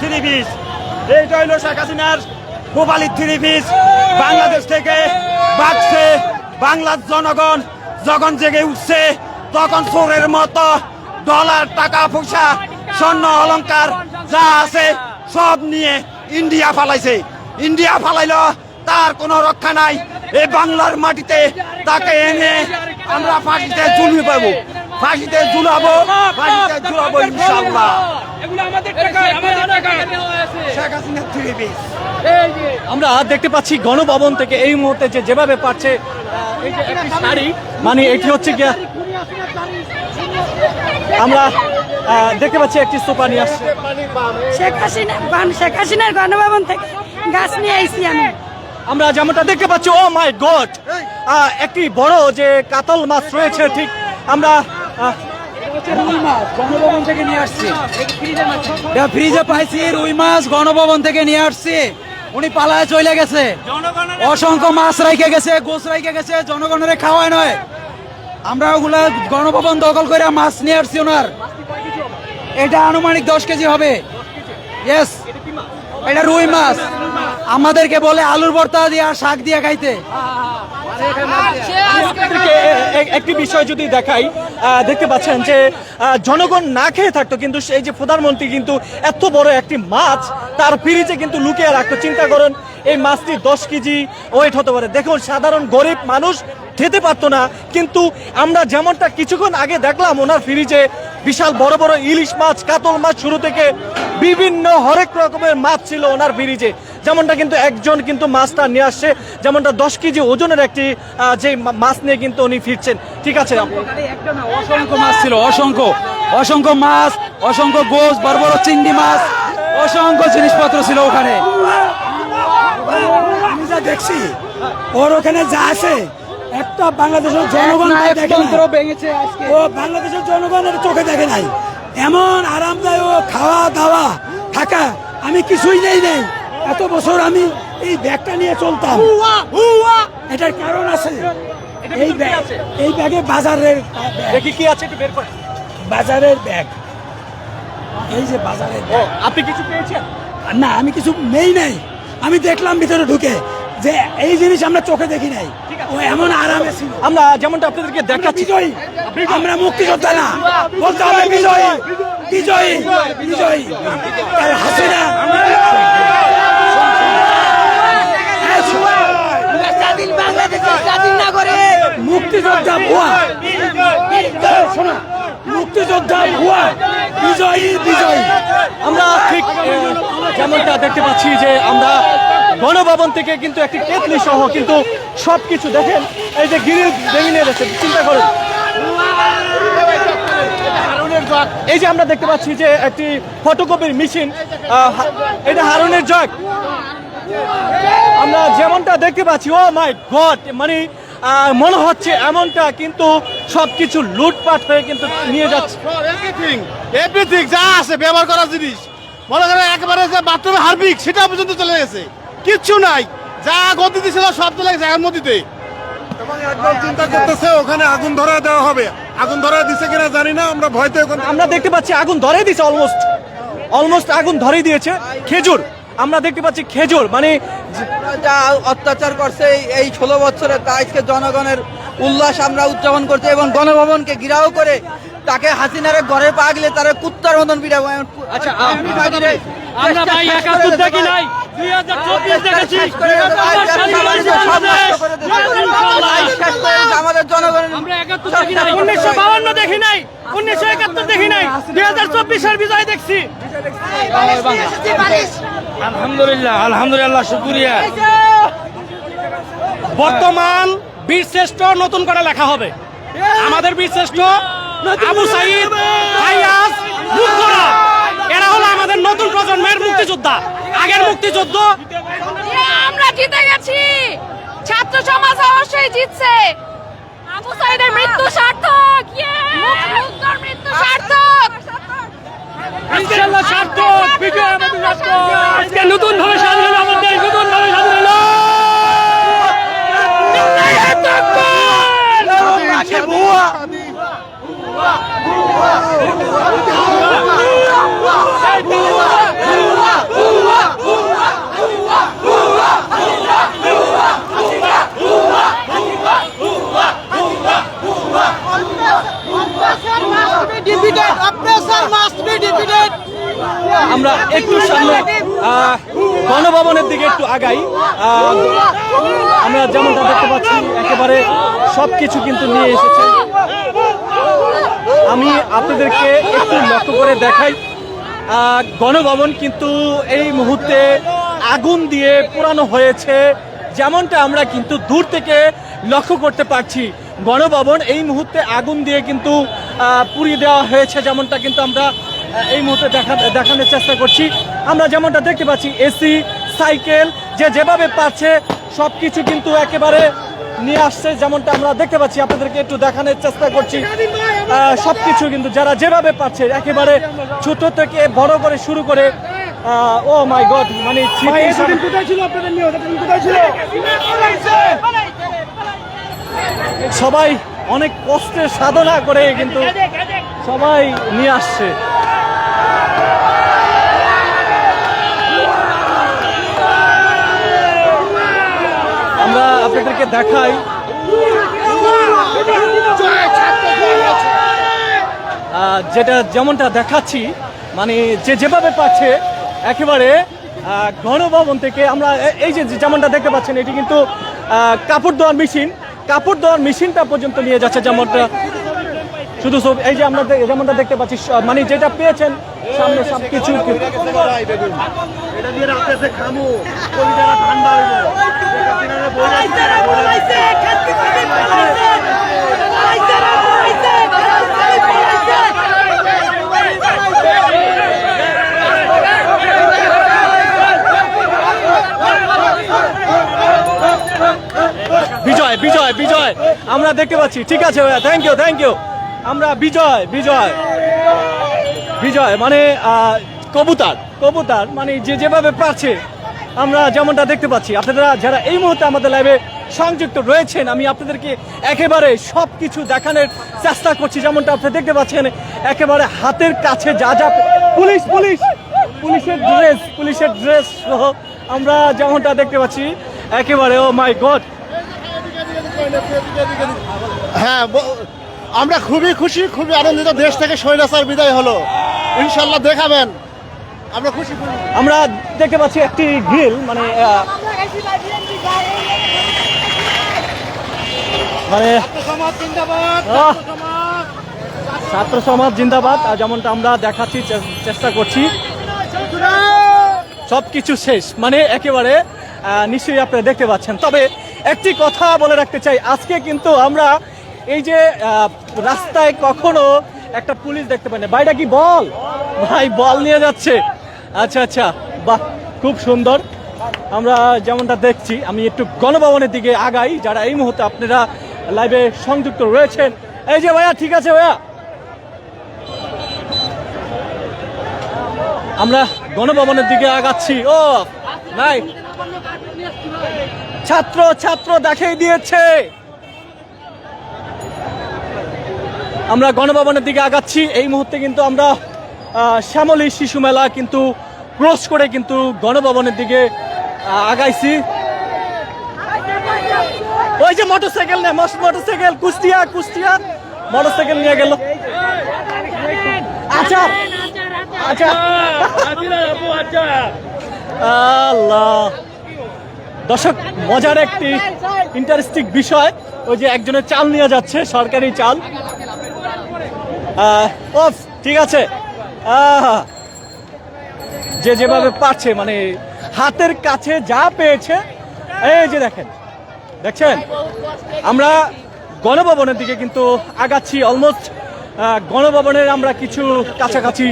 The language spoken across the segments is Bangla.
Three piece. এইটা শেখ হাসিনার থ্রি পিস। বাংলাদেশ থেকে বাড়ছে বাংলার জনগণ। যখন জেগে উঠছে, তখন চোরের মতো ডলার, টাকা, পয়সা, স্বর্ণ, অলংকার যা আছে সব নিয়ে ইন্ডিয়া ফালাইছে। ইন্ডিয়া ফালাইলো, তার কোনো রক্ষা নাই। এই বাংলার মাটিতে তাকে এনে আমরা ফাঁসিতে ঝুলি পাবো। ফাঁসিতে ঝুলাবো ফাঁসিতে ঝুলাবো ইনশাল্লাহ এগুলো আমাদের টাকা আমাদের টাকা শেখ হাসিনা থ্রি পিস। আমরা দেখতে পাচ্ছি গণভবন থেকে এই মুহূর্তে যে যেভাবে পাচ্ছে আহ, এই যে একটি শাড়ি মানে এটি হচ্ছে গিয়া আমরা আহ, দেখতে পাচ্ছি একটি সোফা নিয়ে আসছে। শেখ হাসিনা শেখ হাসিনার গণভবন থেকে গাছ নিয়ে আইছি আমি। আমরা যেমনটা দেখতে পাচ্ছি ও মাই গড! একটি বড় যে কাতল মাছ রয়েছে ঠিক আমরা রুই মাছ গণভবন থেকে নিয়ে আসছি। ফ্রিজে পাইছি রুই মাছ গণভবন থেকে নিয়ে আসছি। উনি পালায় চলে গেছে। অসংখ্য মাছ রাইখে গেছে গোস রাইখে গেছে জনগণের খাওয়ায় নয়। আমরা ওগুলা গণভবন দখল করে মাছ নিয়ে আসছি ওনার। এটা আনুমানিক দশ কেজি হবে। ইয়েস এটা রুই মাছ। আমাদেরকে বলে আলুর ভর্তা দিয়ে আর শাক দিয়ে খাইতে। একটি বিষয় যদি দেখাই দেখতে পাচ্ছেন যে জনগণ না খেয়ে থাকতো কিন্তু সেই যে প্রধানমন্ত্রী কিন্তু এত বড় একটি মাছ তার ফ্রিজে কিন্তু লুকিয়ে রাখতো। চিন্তা করেন এই মাছটি দশ কেজি ওয়েট হতে পারে। দেখুন সাধারণ গরিব মানুষ খেতে পারতো না কিন্তু আমরা যেমনটা কিছুক্ষণ আগে দেখলাম ওনার ফ্রিজে বিশাল বড় বড় ইলিশ মাছ কাতল মাছ শুরু থেকে বিভিন্ন হরেক রকমের মাছ ছিল ওনার ফ্রিজে। যেমনটা কিন্তু একজন কিন্তু মাছটা নিয়ে আসছে যেমনটা দশ কেজি ওজনের একটি যে মাছ নিয়ে কিন্তু উনি ফিরছেন। ঠিক আছে অসংখ্য মাছ ছিল অসংখ্য। অসংখ্য মাছ অসংখ্য গোস বড় বড় চিংড়ি মাছ অসংখ্য জিনিসপত্র ছিল ওখানে। দেখছি ওর ওখানে যা আছে বাংলাদেশের জনগণ ভেঙেছে ও বাংলাদেশের জনগণের চোখে দেখে নাই। এমন আরামদায়ক খাওয়া দাওয়া থাকা আমি কিছুই নেই নেই। এত বছর আমি এই ব্যাগটা নিয়ে চলতাম। এটার কারণ আছে। এই ব্যাগ এই ব্যাগে বাজারের কি আছে একটু বের করে বাজারের ব্যাগ। এই যে বাজারের আপনি কিছু পেয়েছেন? না আমি কিছু নেই নাই। আমি দেখলাম ভিতরে ঢুকে। যে এই জিনিস আমরা চোখে দেখি নাই। ও এমন আরামে ছিল। আমরা যেমনটা আপনাদেরকে দেখাচ্ছি। আমরা মুক্তিযোদ্ধা না। বলতে হবে বিজয়ী। বিজয়ী। বিজয়ী। আর হাসিনা। মুক্তিযোদ্ধা ভুয়া। শোনা মুক্তিযোদ্ধা ভুয়া। বিজয়ী বিজয়ী। আমরা ঠিক যেমনটা দেখতে পাচ্ছি যে আমরা গণভবন থেকে কিন্তু একটি কেতলি সহ কিন্তু সবকিছু দেখেন। এই যে গিরিল ভেঙে নিয়ে চিন্তা করুন। এই যে আমরা দেখতে পাচ্ছি যে একটি ফটোকপির মেশিন এটা হারুনের জগ। আমরা যেমনটা দেখতে পাচ্ছি, ও মাই গড মানে মনে হচ্ছে এমনটা কিন্তু সবকিছু লুটপাট হয়ে কিন্তু নিয়ে যাচ্ছে। এভরিথিং এভরিথিং যা আছে, ব্যবহার করার জিনিস। মনে করেন একেবারে যে বাথরুমে হারবিক সেটা পর্যন্ত চলে গেছে। কিচ্ছু নাই। যা গতি ছিল সব চলে গেছে এখন মতিতে চিন্তা করতেছে ওখানে আগুন ধরা দেওয়া হবে। আগুন ধরা দিছে কিনা জানি না আমরা ভয়তে ওখানে আমরা দেখতে পাচ্ছি আগুন ধরে অলমোস্ট অলমোস্ট আগুন ধরে দিয়েছে। খেজুর আমরা দেখতে পাচ্ছি খেজুর মানে যা অত্যাচার করছে এই- এই ষোলো বছরে তা আজকে জনগণের উল্লাস আমরা উদযাপন করছি এবং গণভবনকে ঘিরাও করে তাকে হাসিনারে ঘরে পাগলে তারা কুত্তার মতন পিড়াবো আচ্ছা আমরা ভাই একাত্তর দেখি নাই। দুই হাজার চব্বিশ দেখেছি। আমাদের জনগণের আমরা একাত্তর দেখি নাই। উনিশশো বাউন্ন দেখি নাই। উনিশশো একাত্তর দেখি নাই। দুই হাজার চব্বিশের বিজয় দেখছি। আলহামদুলিল্লাহ আলহামদুলিল্লাহ শুক্রিয়া। বর্তমান বীর শ্রেষ্ঠ নতুন করে লেখা হবে। আমাদের বীর শ্রেষ্ঠ আবু সাইদ ফাইয়াজ এরা হলো আমাদের নতুন প্রজন্মের মুক্তিযোদ্ধা। আগের মুক্তিযুদ্ধ। আমরা জিতে গেছি। ছাত্র সমাজ অবশ্যই জিতছে। আবু সাইদের মৃত্যু সার্থক মৃত্যু সার্থক। ইনশাআল্লাহ সার্থক। বিজয় আমাদের সার্থক। আজকে নতুন ভাবে স্বাধীন আমাদের নতুন ভাবে স্বাধীন হলো। ভুয়া আমরা একটু সামনে গণভবনের দিকে একটু আগাই। আমরা যেমনটা দেখতে পাচ্ছি, একেবারে সব কিছু কিন্তু নিয়ে এসেছে। আমি আপনাদেরকে একটু লক্ষ্য করে দেখাই গণভবন কিন্তু এই মুহূর্তে আগুন দিয়ে পোড়ানো হয়েছে। যেমনটা আমরা কিন্তু দূর থেকে লক্ষ্য করতে পারছি, গণভবন এই মুহূর্তে আগুন দিয়ে কিন্তু পুড়িয়ে দেওয়া হয়েছে, যেমনটা কিন্তু আমরা এই মুহূর্তে দেখা দেখানোর চেষ্টা করছি। আমরা যেমনটা দেখতে পাচ্ছি এসি সাইকেল যে যেভাবে পাচ্ছে সব কিছু কিন্তু একেবারে নিয়ে আসছে যেমনটা আমরা দেখতে পাচ্ছি। আপনাদেরকে একটু দেখানোর চেষ্টা করছি। আহ, সবকিছু কিন্তু যারা যেভাবে পাচ্ছে একেবারে ছোট থেকে বড় করে শুরু করে ও মাই গড মানে সবাই অনেক কষ্টের সাধনা করে কিন্তু সবাই নিয়ে আসছে আমরা আপনাদেরকে দেখাই। যেটা যেমনটা দেখাচ্ছি মানে যে যেভাবে পাচ্ছে, একেবারে গণভবন থেকে আমরা এই যে যেমনটা দেখতে পাচ্ছেন, এটি কিন্তু কাপড় ধোয়ার মেশিন। কাপড় ধোয়ার মেশিনটা পর্যন্ত নিয়ে যাচ্ছে যেমনটা। শুধু সব এই যে আমরা যেমনটা দেখতে পাচ্ছি মানে যেটা পেয়েছেন, সামনে সব কিছু এটা দিয়ে রাখতেছে খামু। কলিজারা ঠান্ডা হইব বিজয় বিজয় বিজয়। আমরা দেখতে পাচ্ছি। ঠিক আছে ভাইয়া থ্যাংক ইউ থ্যাংক ইউ আমরা বিজয় বিজয়। বিজয় মানে আহ, কবুতর। কবুতর মানে যে যেভাবে পারছে আমরা যেমনটা দেখতে পাচ্ছি। আপনারা যারা এই মুহূর্তে আমাদের লাইভে সংযুক্ত রয়েছেন আমি আপনাদেরকে একেবারে সব কিছু দেখানোর চেষ্টা করছি যেমনটা আপনারা দেখতে পাচ্ছেন একেবারে হাতের কাছে যা যা পুলিশ পুলিশ পুলিশের ড্রেস পুলিশের ড্রেস সহ আমরা যেমনটা দেখতে পাচ্ছি একেবারে ও মাই গড হ্যাঁ আমরা খুবই খুশি খুবই আনন্দিত দেশ থেকে স্বৈরাচার বিদায় হলো। ইনশাল্লাহ দেখাবেন। আমরা খুশি খুশি আমরা দেখতে পাচ্ছি একটি গ্রিল মানে মানে ছাত্র সমাজ জিন্দাবাদ আর যেমনটা আমরা দেখাচ্ছি চেষ্টা করছি। সব কিছু শেষ মানে একেবারে নিশ্চয়ই আপনারা দেখতে পাচ্ছেন। তবে একটি কথা বলে রাখতে চাই আজকে কিন্তু আমরা এই যে রাস্তায় কখনো একটা পুলিশ দেখতে পাই না। ভাইটা কি বল? ভাই বল নিয়ে যাচ্ছে। আচ্ছা আচ্ছা। বাহ, খুব সুন্দর। আমরা যেমনটা দেখছি, আমি একটু গণভবনের দিকে আগাই। যারা এই মুহূর্তে আপনারা লাইভে সংযুক্ত রয়েছেন। এই যে ভাইয়া, ঠিক আছে ভাইয়া? আমরা গণভবনের দিকে আগাচ্ছি। ও, নাই। ছাত্র ছাত্র দেখাই দিয়েছে। আমরা গণভবনের দিকে আগাচ্ছি। এই মুহূর্তে কিন্তু আমরা শ্যামলী শিশু মেলা কিন্তু ক্রস করে কিন্তু গণভবনের দিকে আগাইছি। ওই যে মোটরসাইকেল নে মোটরসাইকেল, কুষ্টিয়া কুষ্টিয়া। মোটরসাইকেল নিয়ে গেল। আচ্ছা আচ্ছা। আল্লাহ। দর্শক, মজার একটি ইন্টারেস্টিং বিষয়, ওই যে একজনের চাল নিয়ে যাচ্ছে, সরকারি চাল। ওফ, ঠিক আছে। যে যেভাবে পাচ্ছে মানে হাতের কাছে যা পেয়েছে এই যে দেখেন দেখছেন? আমরা গণভবনের দিকে কিন্তু আগাচ্ছি অলমোস্ট গণভবনের আমরা কিছু কাছাকাছি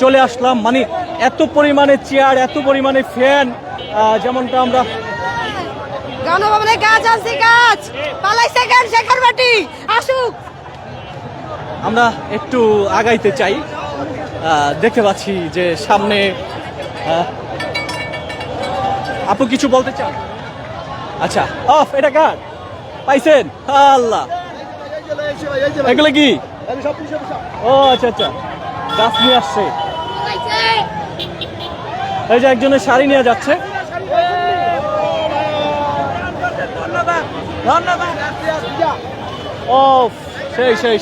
চলে আসলাম। মানে এত পরিমাণে চেয়ার এত পরিমাণে ফ্যান যেমনটা আমরা গণভবনে গাছ আনছি গাছ! পালাইছে শেখার বাটি! আসুক! আমরা একটু আগাইতে চাই। দেখতে পাচ্ছি যে সামনে আপু কিছু বলতে চান? আচ্ছা অফ, এটা কার? পাইছেন? আল্লাহ। এগুলো কি? ও আচ্ছা আচ্ছা। গাছ নিয়ে আসছে। এই যে একজনের শাড়ি নিয়ে যাচ্ছে। ও সেই সেই।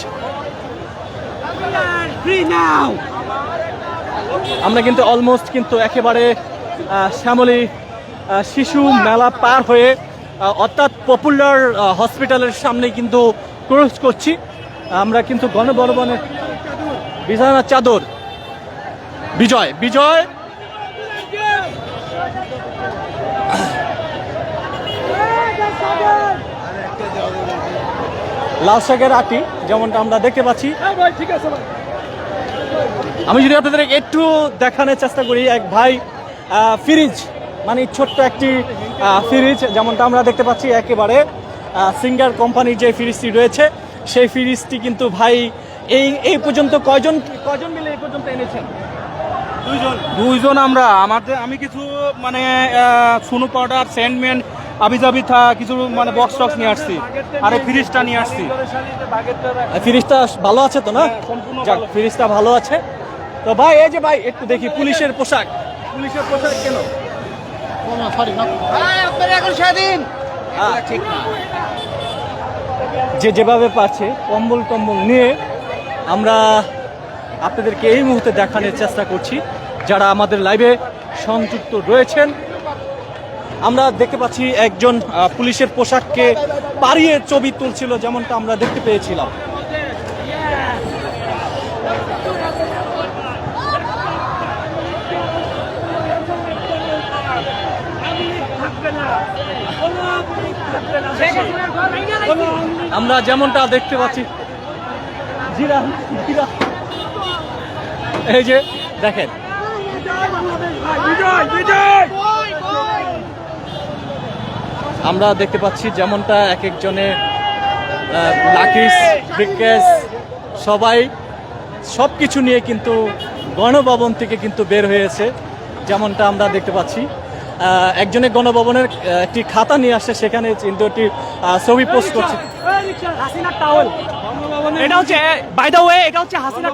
আমরা কিন্তু অলমোস্ট কিন্তু একেবারে শ্যামলী শিশু মেলা পার হয়ে অর্থাৎ পপুলার হসপিটালের সামনে কিন্তু ক্রস করছি। আমরা কিন্তু গণবর্বনের বিছানা চাদর। বিজয় বিজয়! লাল শাকের আটি, যেমনটা আমরা দেখতে পাচ্ছি। আমি যদি আপনাদের একটু দেখানোর চেষ্টা করি এক ভাই ফ্রিজ মানে ছোট্ট একটি ফ্রিজ যেমনটা আমরা দেখতে পাচ্ছি একেবারে সিঙ্গার কোম্পানির যে ফ্রিজটি রয়েছে সেই ফ্রিজটি কিন্তু ভাই এই এই পর্যন্ত কয়জন কয়জন মিলে এই পর্যন্ত এনেছেন? দুইজন। দুইজন আমরা। আমাদের আমি কিছু মানে সুনু পাউডার স্যান্ডম্যান আবি যাবি থা কিছু মানে বক্স টক্স নিয়ে আসছি। আর এই ফ্রিজটা নিয়ে আসছি। ফ্রিজটা ভালো আছে তো না? সম্পূর্ণ ফ্রিজটা ভালো আছে। তো ভাই এই যে ভাই একটু দেখি পুলিশের পোশাক। পুলিশের পোশাক কেন? ঠিক যে যেভাবে পারছে কম্বল টম্বল নিয়ে আমরা আপনাদেরকে এই মুহূর্তে দেখানোর চেষ্টা করছি। যারা আমাদের লাইভে সংযুক্ত রয়েছেন আমরা দেখতে পাচ্ছি একজন পুলিশের পোশাককে পাড়িয়ে ছবি তুলছিল যেমনটা আমরা দেখতে পেয়েছিলাম। আমরা যেমনটা দেখতে পাচ্ছি এই যে, দেখেন। আমরা দেখতে পাচ্ছি যেমনটা এক একজনে লাকিস ব্রিকেস সবাই সব কিছু নিয়ে কিন্তু গণভবন থেকে কিন্তু বের হয়েছে, যেমনটা আমরা দেখতে পাচ্ছি। একজনের গণভবনের একটি খাতা নিয়ে আসছে সেখানে কিন্তু একটি আহ, ছবি পোস্ট করছে। এটা হচ্ছে বাই দ্য ওয়ে এটা হচ্ছে হাসিনা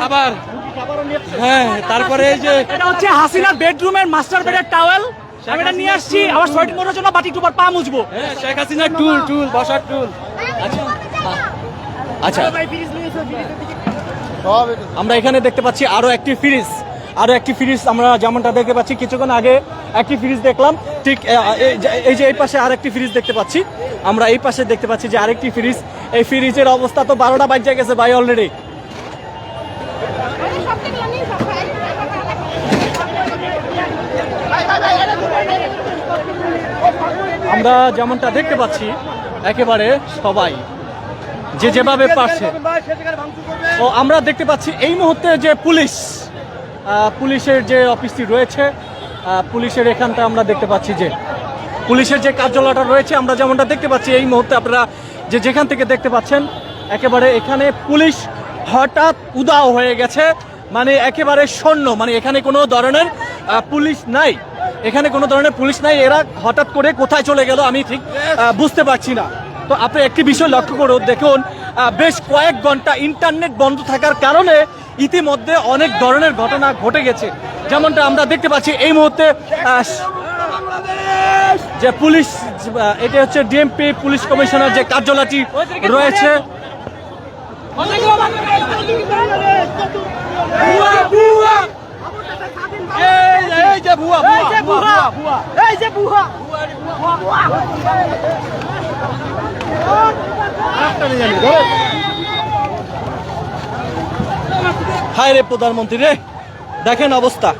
খাবার। হ্যাঁ তারপরে এই যে এটা হচ্ছে হাসিনার বেডরুমের মাস্টার বেডের টাওয়েল আমি এটা নিয়ে আসছি আবার সোয়েটিং করার জন্য বাটি টুপার পা মুছবো। শেখ হাসিনার টুল টুল বসার টুল। আচ্ছা। আমরা এখানে দেখতে পাচ্ছি আরও একটি ফ্রিজ। আরও একটি ফ্রিজ আমরা যেমনটা দেখতে পাচ্ছি, কিছুক্ষণ আগে একটি ফ্রিজ দেখলাম, ঠিক এই যে- এই পাশে আরেকটি ফ্রিজ দেখতে পাচ্ছি। আমরা এই পাশে দেখতে পাচ্ছি যে আরেকটি ফ্রিজ এই ফ্রিজের অবস্থা তো বারোটা বাজে গেছে ভাই অলরেডি আমরা যেমনটা দেখতে পাচ্ছি, একেবারে সবাই, যে যেভাবে পারছে। ও, আমরা দেখতে পাচ্ছি এই মুহূর্তে যে পুলিশ পুলিশের যে অফিসটি রয়েছে পুলিশের এখানটা আমরা দেখতে পাচ্ছি যে পুলিশের যে কার্যালয়টা রয়েছে, আমরা যেমনটা দেখতে পাচ্ছি, এই মুহূর্তে আপনারা যে যেখান থেকে দেখতে পাচ্ছেন, একেবারে এখানে পুলিশ হঠাৎ উদাও হয়ে গেছে মানে একেবারে শূন্য মানে এখানে কোনো ধরনের পুলিশ নাই। এখানে কোনো ধরনের পুলিশ নাই, এরা হঠাৎ করে কোথায় চলে গেল আমি ঠিক বুঝতে পারছি না। তো আপনি একটি বিষয় লক্ষ্য করুন, দেখুন বেশ কয়েক ঘণ্টা ইন্টারনেট বন্ধ থাকার কারণে ইতিমধ্যে অনেক ধরনের ঘটনা ঘটে গেছে। যেমনটা আমরা দেখতে পাচ্ছি এই মুহূর্তে যে পুলিশ এটা হচ্ছে ডিএমপি পুলিশ কমিশনার যে কার্যালয়টি রয়েছে। হায় রে প্রধানমন্ত্রী রে, দেখেন অবস্থা।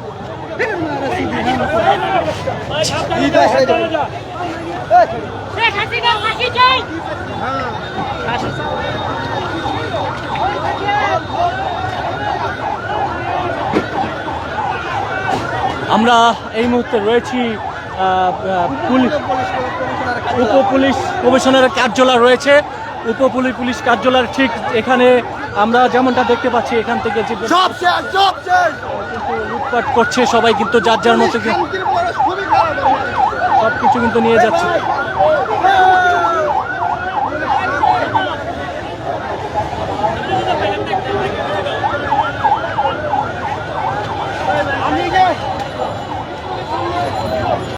আমরা এই মুহূর্তে রয়েছি উপ পুলিশ কমিশনারের কার্যালয় রয়েছে। উপ পুলিশ কার্যালয়ের ঠিক এখানে আমরা যেমনটা দেখতে পাচ্ছি এখান থেকে যে লুটপাট করছে সবাই কিন্তু যার যার মতো সব কিছু কিন্তু নিয়ে যাচ্ছে।